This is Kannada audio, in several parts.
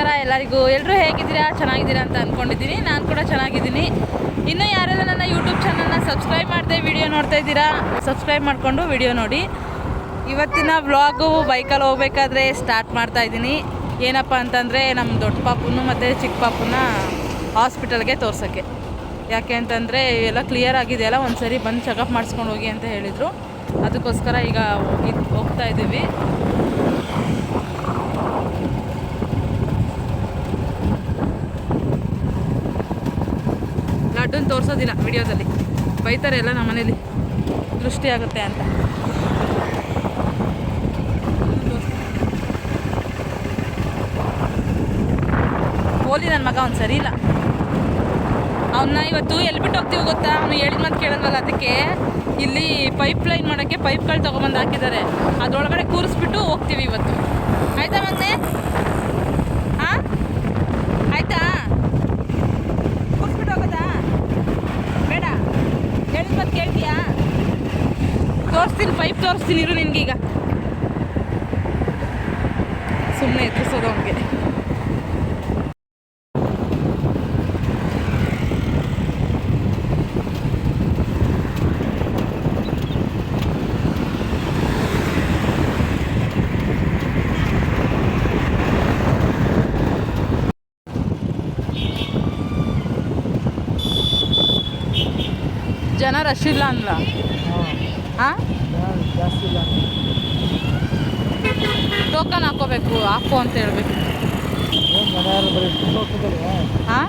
ನಮಸ್ಕಾರ ಎಲ್ಲರಿಗೂ. ಎಲ್ಲರೂ ಹೇಗಿದ್ದೀರಾ? ಚೆನ್ನಾಗಿದ್ದೀರಾ ಅಂತ ಅಂದ್ಕೊಂಡಿದ್ದೀನಿ ನಾನು ಕೂಡ ಚೆನ್ನಾಗಿದ್ದೀನಿ. ಇನ್ನೂ ಯಾರೆಲ್ಲ ನನ್ನ ಯೂಟ್ಯೂಬ್ ಚಾನಲ್ನ ಸಬ್ಸ್ಕ್ರೈಬ್ ಮಾಡದೆ ವಿಡಿಯೋ ನೋಡ್ತಾ ಇದ್ದೀರಾ ಸಬ್ಸ್ಕ್ರೈಬ್ ಮಾಡಿಕೊಂಡು ವಿಡಿಯೋ ನೋಡಿ. ಇವತ್ತಿನ ವ್ಲಾಗು ಬೈಕಲ್ಲಿ ಹೋಗ್ಬೇಕಾದ್ರೆ ಸ್ಟಾರ್ಟ್ ಮಾಡ್ತಾ ಇದ್ದೀನಿ. ಏನಪ್ಪ ಅಂತಂದರೆ ನಮ್ಮ ದೊಡ್ಡ ಪಾಪುನು ಮತ್ತು ಚಿಕ್ಕ ಪಾಪುನ ಹಾಸ್ಪಿಟಲ್ಗೆ ತೋರ್ಸೋಕ್ಕೆ. ಯಾಕೆ ಅಂತಂದರೆ ಎಲ್ಲ ಕ್ಲಿಯರ್ ಆಗಿದೆಯಲ್ಲ ಒಂದು ಸರಿ ಬಂದು ಚೆಕಪ್ ಮಾಡಿಸ್ಕೊಂಡು ಹೋಗಿ ಅಂತ ಹೇಳಿದರು. ಅದಕ್ಕೋಸ್ಕರ ಈಗ ಹೋಗಿ ಹೋಗ್ತಾ ಇದ್ದೀವಿ. ಲಡ್ಡನ್ನು ತೋರಿಸೋದಿಲ್ಲ ವಿಡಿಯೋದಲ್ಲಿ. ಬೈತಾರೆ ಎಲ್ಲ ನಮ್ಮ ಮನೇಲಿ ದೃಷ್ಟಿ ಆಗುತ್ತೆ ಅಂತ. ಹೋಲಿ ನನ್ನ ಮಗ ಅವ್ನು ಸರಿ ಇಲ್ಲ. ಅವನ್ನ ಇವತ್ತು ಎಲ್ಲಿ ಬಿಟ್ಟು ಹೋಗ್ತೀವಿ ಗೊತ್ತಾ? ಅವನು ಹೇಳಿದ ಮಾತು ಕೇಳಲ್ವಲ್ಲ ಅದಕ್ಕೆ. ಇಲ್ಲಿ ಪೈಪ್ ಲೈನ್ ಮಾಡೋಕ್ಕೆ ಪೈಪ್ಗಳು ತೊಗೊಂಬಂದು ಹಾಕಿದ್ದಾರೆ. ಅದರೊಳಗಡೆ ಕೂರಿಸ್ಬಿಟ್ಟು ಹೋಗ್ತೀವಿ ಇವತ್ತು ಆಯ್ತಾ ಮತ್ತೆ ಹಾಂ ಆಯ್ತಾ ಕೂರಿಸ್ಬಿಟ್ಟು ಹೋಗೋದಾ ಬೇಡ ಹೇಳಿದ ಮಾತು ಕೇಳ್ತೀಯಾ ತೋರಿಸ್ತೀನಿ ಇರು ನಿನಗೀಗ. ಸುಮ್ಮನೆ ಎದುರಿಸೋದು ಅವನಿಗೆ. ಜನ ರಶ್ ಇಲ್ಲ ಅಂದ್ರ ಹಾಂ? ಜಾಸ್ತಿ ಇಲ್ಲ ಟೋಕನ್ ಹಾಕೋಬೇಕು ಹಾಕು ಅಂತ ಹೇಳ್ಬೇಕು ಹಾಂ?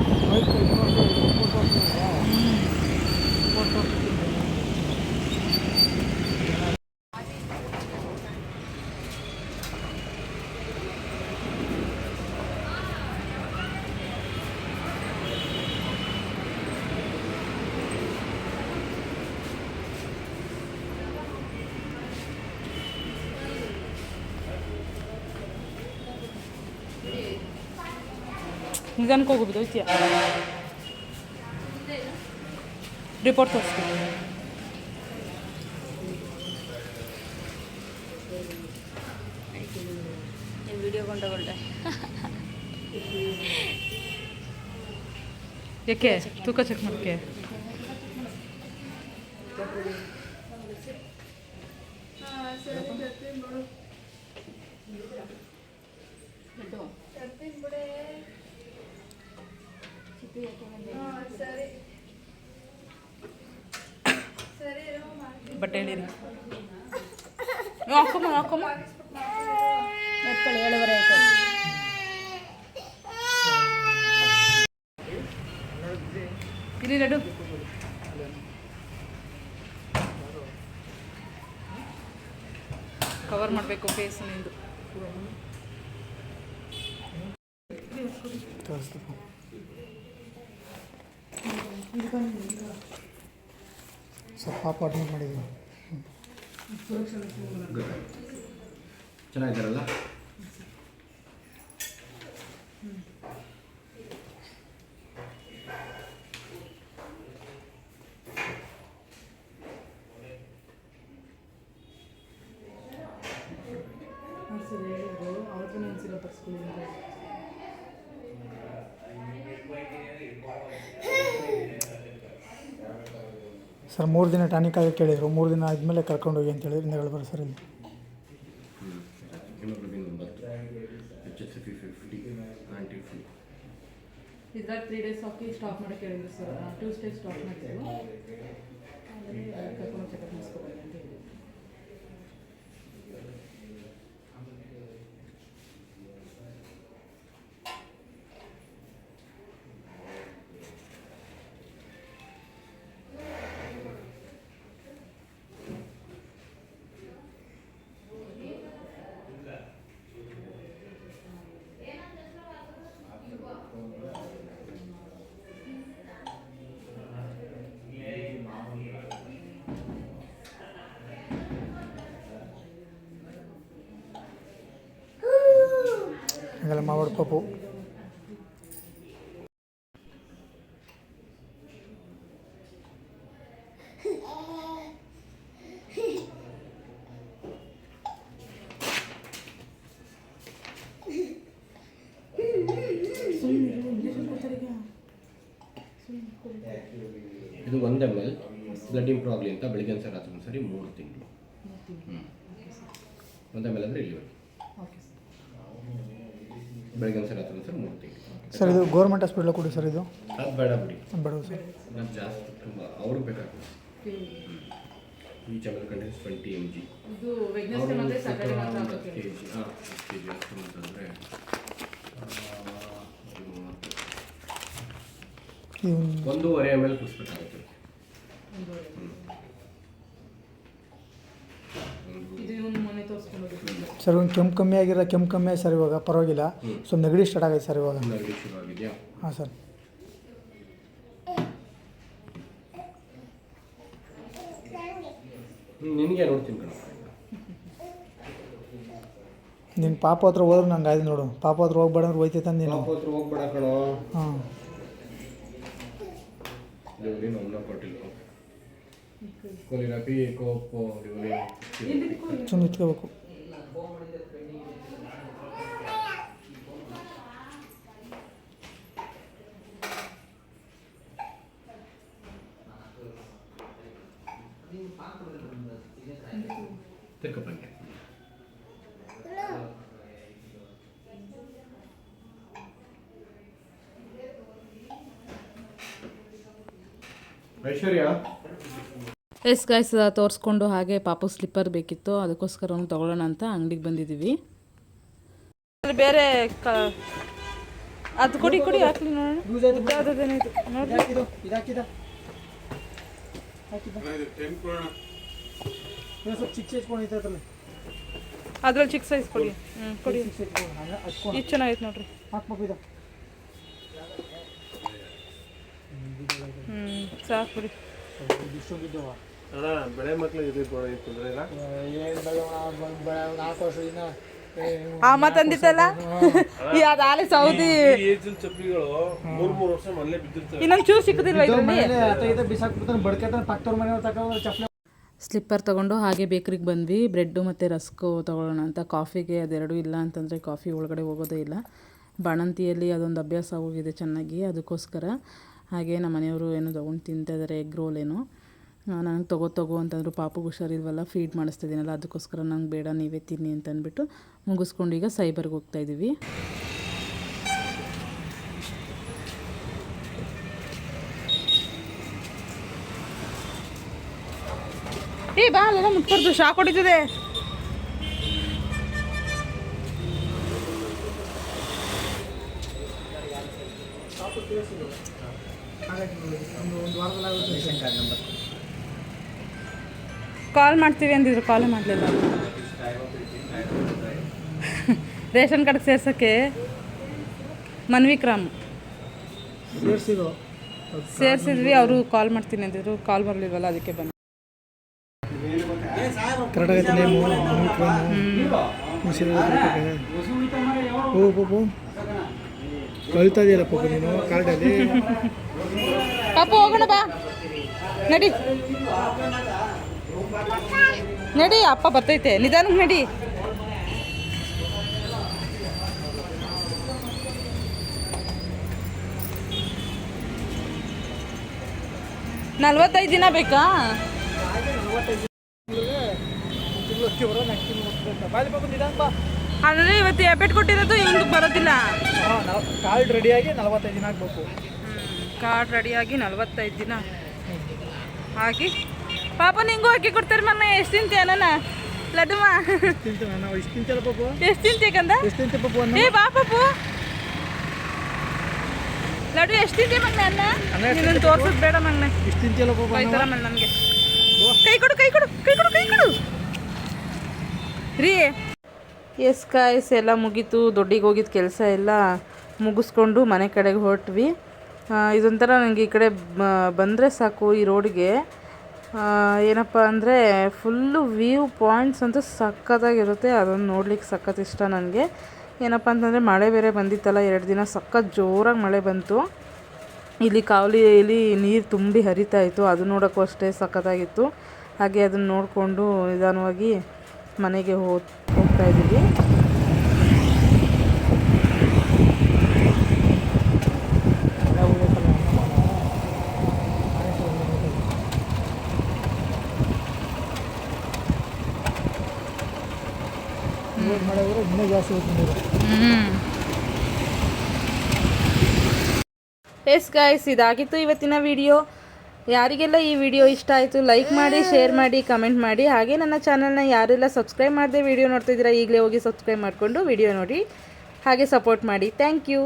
ನಿಧಾನಕ್ಕೆ ಹೋಗ್ಬೋದು ಹೋಯ್ತೀಯ ರಿಪೋರ್ಟ್ ತೋರಿಸ್ತೀನಿ ವಿಡಿಯೋ ಕೊಂಡಗೊಳ್ಳೆ ಯಾಕೆ ತೂಕ ಚೆಕ್ ಮಾಡೋಕ್ಕೆ ಬಟ್ಟೆ ಹೇಳಿರಿ ಹಾಕೊಮ್ಮ ಹಾಕೊಮ್ಮ. ಎತ್ಕೊಳ್ಳಿ ಏಳುವರೆ ಆಯ್ತು. ಇಲ್ಲಿ ಲಡ್ಡು. ಕವರ್ ಮಾಡಬೇಕು ಫೇಸ್ ನಿಂದು. ತೋರಿಸ್ಬೇಕು ಸ್ವಲ್ಪ ಪಾಪ ಅಡ್ಮಿಟ್ ಮಾಡಿದ್ದೀವಿ ಚೆನ್ನಾಗಿದ್ದಾರಲ್ಲ? ಸರ್, ಮೂರು ದಿನ ಟಾನಿಕ್ ಆಗಿ ಕೇಳಿದರು. ಮೂರು ದಿನ ಆದಮೇಲೆ ಕರ್ಕೊಂಡೋಗಿ ಅಂತ ಹೇಳಿದ್ರು. ಸರ್ ಇಲ್ಲಿ. ಹಾಕಿ ಸ್ಟಾಪ್ ಮಾಡಕ್ಕೆ ಹೇಳಿದ್ರು ಸರ್. ಟ್ಯೂಸ್ಡೇ ಸ್ಟಾಪ್ ಮಾಡಿಸ್ಕೋಬೇಕು ಇದೆಲ್ಲ ಮಾವಾಡ್ ಇದು ಒಂದು ಎಂ ಎಲ್ ಬ್ಲಡ್ ಇಂಪ್ರೂವ್ ಆಗಲಿ ಅಂತ ಬೆಳಿಗ್ಗೆ ಸರ್ ರಾತ್ರಿ ಸರಿ ಮೂರು ತಿಂಗಳು. ಹ್ಞೂ ಒಂದು ಎಂ ಎಲ್ ಅಂದರೆ ಇಲ್ಲಿವರೆಗೆ. ಬೆಳಿಗ್ಗೆ ಒಂದು ಸರಿ ಒಂದು ಸರಿ ಮೂರು ಸರ್ ಇದು ಗೌರ್ಮೆಂಟ್ ಹಾಸ್ಪಿಟ್ಲ್ ಕೊಡಿ ಸರ್ ಇದು? ಅದು ಬೇಡ ಬಿಡಿ. ಬೇಡ ಸರ್. ನಾನು ಜಾಸ್ತಿ ತುಂಬ ಅವರು ಬೇಕಾಗ್ತದೆ. ಈ M contents twenty M G K G ಹಾಂ ಕೆ ಜಿ ಅಷ್ಟು ಅಂತಂದರೆ ಒಂದೂವರೆ ಎಂ ಎಲ್ ಕುಡಿಸ್ಬೇಕಾಗುತ್ತೆ. ಇದು ಇವನು ಮೊನ್ನೆ ತೋರಿಸ್ಕೊಂಡು ಸರ್ ಒಂದು ಕೆಂಪು ಕಮ್ಮಿ ಆಗಿರೋ ಕೆಂಪು ಕಮ್ಮಿ ಆಗಿ ಸರ್ ಇವಾಗ ಪರವಾಗಿಲ್ಲ. ಸೊ ನೆಗಡಿ ಸ್ಟಾರ್ಟ್ ಆಗೈತೆ ಸರ್ ಇವಾಗ. ನೆಗಡಿ ಶುರು ಆಗಿದೆಯಾ? ಹಾಂ ಸರ್. ನಿನಗೆ ನೋಡ್ತೀನಿ. ನಿನ್ನ ಪಾಪ ಹತ್ರ ಹೋದ್ರೆ ನಂಗೆ ಆಯ್ತು ನೋಡು. ಪಾಪ ಹತ್ರ ಹೋಗ್ಬೇಡ ಅಂದ್ರೆ ಹೋಯ್ತೈತೆ ನೀನು. ಪಾಪ ಹತ್ರ ಹೋಗ್ಬೇಡ ಕಣೋ. ಹಾಂ. ಕೊಟ್ಟಿಲ್ಲ. ಕೊಲಿರಪಿ ಕೋಪು ಸುಮ್ಮನೆ ಇಟ್ಕೋಬೇಕು ತಿರ್ಕಪ್ಪಂಗೆ ಐಶ್ವರ್ಯ? ಎಸ್ ಗಾಯ್ಸ್ ತೋರಿಸ್ಕೊಂಡು ಹಾಗೆ ಪಾಪು ಸ್ಲಿಪ್ಪರ್ ಬೇಕಿತ್ತು. ಅದಕ್ಕೋಸ್ಕರ ಒಂದು ತೊಗೊಳ್ಳೋಣ ಅಂತ ಅಂಗಡಿಗೆ ಬಂದಿದ್ದೀವಿ ಬೇರೆ ಕ ಅದು ಕೊಡಿ ಕೊಡಿ ಹಾಕ್ಲಿ ನೋಡೋಣ. ಅದ್ರಲ್ಲಿ ಅದ್ರಲ್ಲಿ ಚಿಕ್ಕ ಸೈಜ್ ಕೊಡಿ. ಹ್ಞೂ ಕೊಡಿ. ಇದು ಚೆನ್ನಾಗೈತೆ ನೋಡ್ರಿ. ಹ್ಞೂ ಸಾಕು ಬಿಡಿ. ಅಣ್ಣ ಬೆಳೆ ಮಕ್ಳಿಗೆ ಇದು ತೊಂದರೆ ಇಲ್ಲ? ಏನು ನಾಲ್ಕು ವರ್ಷದಿಂದ ಆ ಮಾತಂದಿತ್ತಲ್ಲ ಈ ಅದು ಆಲೆ ಸೌದಿ. ಈ ಏಜಿನ ಚಪ್ಪಲಿಗಳು ಮೂರ್ ಮೂರ್ ವರ್ಷ ಮನೇಲೆ ಬಿದ್ದಿರ್ತವೆ. ಇನ್ನೊಂದು ಚೂ ಸಿಕ್ಕುದಿಲ್ವಾ ಇದರಲ್ಲಿ? ಮನೇಲಿ ಅತ್ತ ಇತ್ತ ಬಿಸಾಕ್ಬಿಡ್ತಾನೆ ಬಡ್ಕತಾನೆ ಪಕ್ಕದವ್ರ ಮನೆಯವ್ರು ತಗೊಂಡು ಚಪ್ಪಲಿ ಸ್ಲಿಪ್ಪರ್ ತೊಗೊಂಡು ಹಾಗೆ ಬೇಕ್ರಿಗೆ ಬಂದ್ವಿ. ಬ್ರೆಡ್ಡು ಮತ್ತು ರಸ್ಕು ತಗೊಳ್ಳೋಣ ಅಂತ. ಕಾಫಿಗೆ ಅದೆರಡು ಇಲ್ಲ ಅಂತಂದರೆ ಕಾಫಿ ಒಳಗಡೆ ಹೋಗೋದೇ ಇಲ್ಲ. ಬಾಣಂತಿಯಲ್ಲಿ ಅದೊಂದು ಅಭ್ಯಾಸ ಹೋಗಿದೆ ಚೆನ್ನಾಗಿ ಅದಕ್ಕೋಸ್ಕರ. ಹಾಗೆ ನಮ್ಮ ಮನೆಯವರು ಏನೋ ತೊಗೊಂಡು ತಿಂತಾ ಇದ್ದಾರೆ ಎಗ್ ರೋಲ್ ಏನೋ. ನನಗೆ ತಗೋ ತಗೋ ಅಂತಂದ್ರು ಪಾಪುಗೆ ಹುಷಾರಿಲ್ವಲ್ಲ ಫೀಡ್ ಮಾಡಿಸ್ತಿದ್ದೀನಲ್ಲ ಅದಕ್ಕೋಸ್ಕರ ನಂಗೆ ಬೇಡ ನೀವೇ ತಿನ್ನಿ ಅಂತಂದ್ಬಿಟ್ಟು ಮುಗಿಸ್ಕೊಂಡು ಈಗ ಸೈಬರ್ಗೆ ಹೋಗ್ತಾ ಇದ್ದೀವಿ ಏ ಬಾ ಅಲ್ಲೆಲ್ಲ ಮುಟ್ಬಾರ್ದು ಶಾಕ್ ಹೊಡಿತದೆ ಒಂದು ಒಂದು ವಾರದಲ್ಲಿ ಕಾಲ್ ಮಾಡ್ತೀವಿ ಅಂದಿದ್ರು ಕಾಲ್ ಮಾಡಲಿಲ್ಲ. ರೇಷನ್ ಕಾರ್ಡ್ ಸೇರ್ಸೋಕ್ಕೆ ಮನ್ವಿಕ್ರಾಮ್. ಸೇರಿಸಿದ್ರು ಸೇರಿಸಿದ್ವಿ ಅವರು ಕಾಲ್ ಮಾಡ್ತೀನಿ ಅಂದಿದ್ರು ಕಾಲ್ ಬರಲಿಲ್ವಲ್ಲ ಅದಕ್ಕೆ ಬಂದು. ಇದೆಯಲ್ಲ ಪಾಪು ನೀನು ಕಾರ್ಡಲ್ಲಿ ಪಾಪ ಹೋಗೋಣ ಬಾ. ನಡಿ. ನಡಿ ಅಪ್ಪ ಬರ್ತೈತೆ. ನಿಧಾನಕ್ಕೆ ನಡಿ. ನಲ್ವತ್ತೈದು ದಿನ ಬೇಕಾ? ಅಂದ್ರೆ ಇವತ್ತು ಎಬ್ಬೆಟ್ ಕೊಟ್ಟಿರೋದು ಹಿಂಗ್ ಬರೋದಿಲ್ಲ. ಹಾಂ ಕಾರ್ಡ್ ರೆಡಿಯಾಗಿ ನಲ್ವತ್ತೈದು ದಿನ ಆಗಬೇಕು. ಕಾರ್ಡ್ ರೆಡಿಯಾಗಿ ನಲ್ವತ್ತೈದು ದಿನ. ಹಾಕಿ ಪಾಪ ನಿಂಗೂ ಹಾಕಿ ಕೊಡ್ತಾರೆ ಮಮ್ಮ ಎಷ್ಟು ತಿಂತೀಯ ನನ್ನ ಲಡ್ಡು ಎಷ್ಟು ಎಷ್ಟು ತಿಂತೆ ಪಾಪು ಅನ್ನ ಏ ಬಾ ಪಾಪು ಲಡ್ಡು, ಎಷ್ಟು ತಿಂತೀಯ ಮಗ್ನ ಅನ್ನ? ನಿನ್ನನ್ನು ತೋರ್ಸೋದು ಬೇಡ ಮಗ್ನ. ಅನ್ನ? ಮಣ್ಣ ನನಗೆ ಕೈ ಕೊಡು ಕೈ ಕೊಡು ಕೈ ಕೊಡು ಕೈ ಕೊಡು. ರೀ. ಎಸ್ ಕಾಯ್ಸ್ ಎಲ್ಲ ಮುಗೀತು. ದೊಡ್ಡಿಗೆ ಹೋಗಿದ್ದ ಕೆಲಸ ಎಲ್ಲ ಮುಗಿಸ್ಕೊಂಡು ಮನೆ ಕಡೆಗೆ ಹೊರಟ್ವಿ. ಇದೊಂಥರ ನನಗೆ ಈ ಕಡೆ ಬಂದರೆ ಸಾಕು ಈ ರೋಡಿಗೆ ಏನಪ್ಪ ಅಂದರೆ ಫುಲ್ಲು ವ್ಯೂ ಪಾಯಿಂಟ್ಸ್ ಅಂತೂ ಸಖತ್ತಾಗಿರುತ್ತೆ. ಅದನ್ನು ನೋಡ್ಲಿಕ್ಕೆ ಸಖತ್ ಇಷ್ಟ ನನಗೆ. ಏನಪ್ಪ ಅಂತಂದರೆ ಮಳೆ ಬೇರೆ ಬಂದಿತ್ತಲ್ಲ, ಎರಡು ದಿನ ಸಖತ್ ಜೋರಾಗಿ ಮಳೆ ಬಂತು. ಇಲ್ಲಿ ಕಾವಲಿಯಲ್ಲಿ ನೀರು ತುಂಬಿ ಹರಿತಾ ಇತ್ತು, ಅದು ನೋಡೋಕ್ಕೂ ಅಷ್ಟೇ ಸಖತ್ತಾಗಿತ್ತು. ಹಾಗೆ ಅದನ್ನು ನೋಡಿಕೊಂಡು ನಿಧಾನವಾಗಿ ಮನೆಗೆ ಹೋಗ್ತಾ ಇದ್ದೀವಿ ಎಲ್ಲ ಉಳಿಯುತ್ತಲ್ಲ ನಮ್ಮ ಮನೆ. ಎಸ್ ಗಾಯ್ಸ್ ಇದಾಗಿತ್ತು ಇವತ್ತಿನ ವಿಡಿಯೋ ಯಾರಿಗೆಲ್ಲ ಈ ವಿಡಿಯೋ ಇಷ್ಟ ಆಯಿತು ಲೈಕ್ ಮಾಡಿ ಶೇರ್ ಮಾಡಿ ಕಮೆಂಟ್ ಮಾಡಿ. ಹಾಗೆ ನನ್ನ ಚಾನಲ್ನ ಯಾರೆಲ್ಲ ಸಬ್ಸ್ಕ್ರೈಬ್ ಮಾಡದೆ ವಿಡಿಯೋ ನೋಡ್ತಿದ್ದೀರಾ ಈಗಲೇ ಹೋಗಿ ಸಬ್ಸ್ಕ್ರೈಬ್ ಮಾಡಿಕೊಂಡು ವಿಡಿಯೋ ನೋಡಿ. ಹಾಗೆ ಸಪೋರ್ಟ್ ಮಾಡಿ. Thank you